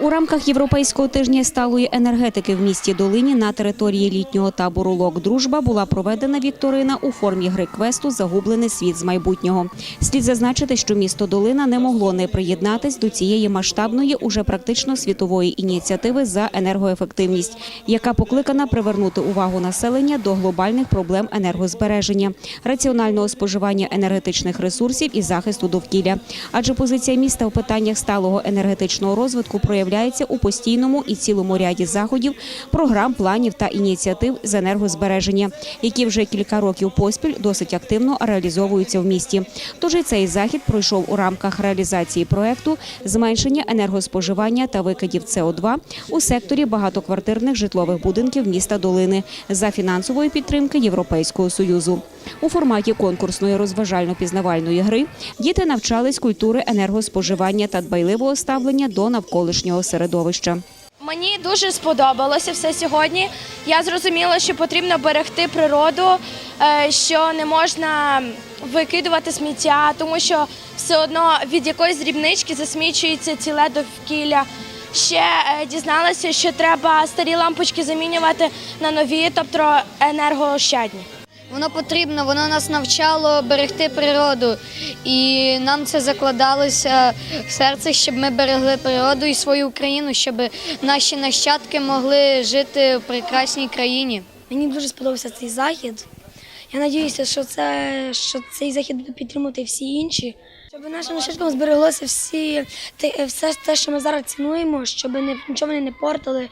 У рамках європейського тижня сталої енергетики в місті Долині на території літнього табору Лок Дружба була проведена вікторина у формі гри квесту Загублений світ з майбутнього. Слід зазначити, що місто Долина не могло не приєднатись до цієї масштабної, уже практично світової ініціативи за енергоефективність, яка покликана привернути увагу населення до глобальних проблем енергозбереження, раціонального споживання енергетичних ресурсів і захисту довкілля. Адже позиція міста в питаннях сталого енергетичного розвитку проявляється у постійному і цілому ряді заходів, програм, планів та ініціатив з енергозбереження, які вже кілька років поспіль досить активно реалізовуються в місті. Тож і цей захід пройшов у рамках реалізації проекту зменшення енергоспоживання та викидів СО2 у секторі багатоквартирних житлових будинків міста Долини за фінансової підтримки Європейського союзу. У форматі конкурсної розважально-пізнавальної гри діти навчались культури енергоспоживання та дбайливого ставлення до навколишнього середовища. Мені дуже сподобалося все сьогодні. Я зрозуміла, що потрібно берегти природу, е, що не можна викидувати сміття, тому що все одно від якоїсь дрібнички засмічується ціле довкілля. Ще е, дізналася, що треба старі лампочки замінювати на нові, тобто енергоощадні. Воно потрібно, воно нас навчало берегти природу, і нам це закладалося в серце, щоб ми берегли природу і свою Україну, щоб наші нащадки могли жити в прекрасній країні. Мені дуже сподобався цей захід. Я сподіваюся, що, це, що цей захід буде підтримувати всі інші, щоб нашим нащадкам збереглося всі, все те, що ми зараз цінуємо, щоб нічого не портили,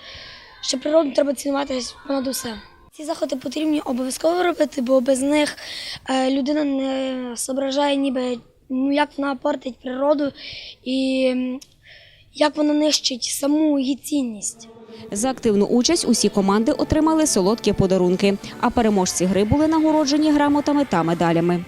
що природу треба цінувати понад усе. Ці заходи потрібні обов'язково робити, бо без них е, людина не зображає, ніби ну, як вона портить природу і як вона нищить саму її цінність. За активну участь усі команди отримали солодкі подарунки, а переможці гри були нагороджені грамотами та медалями.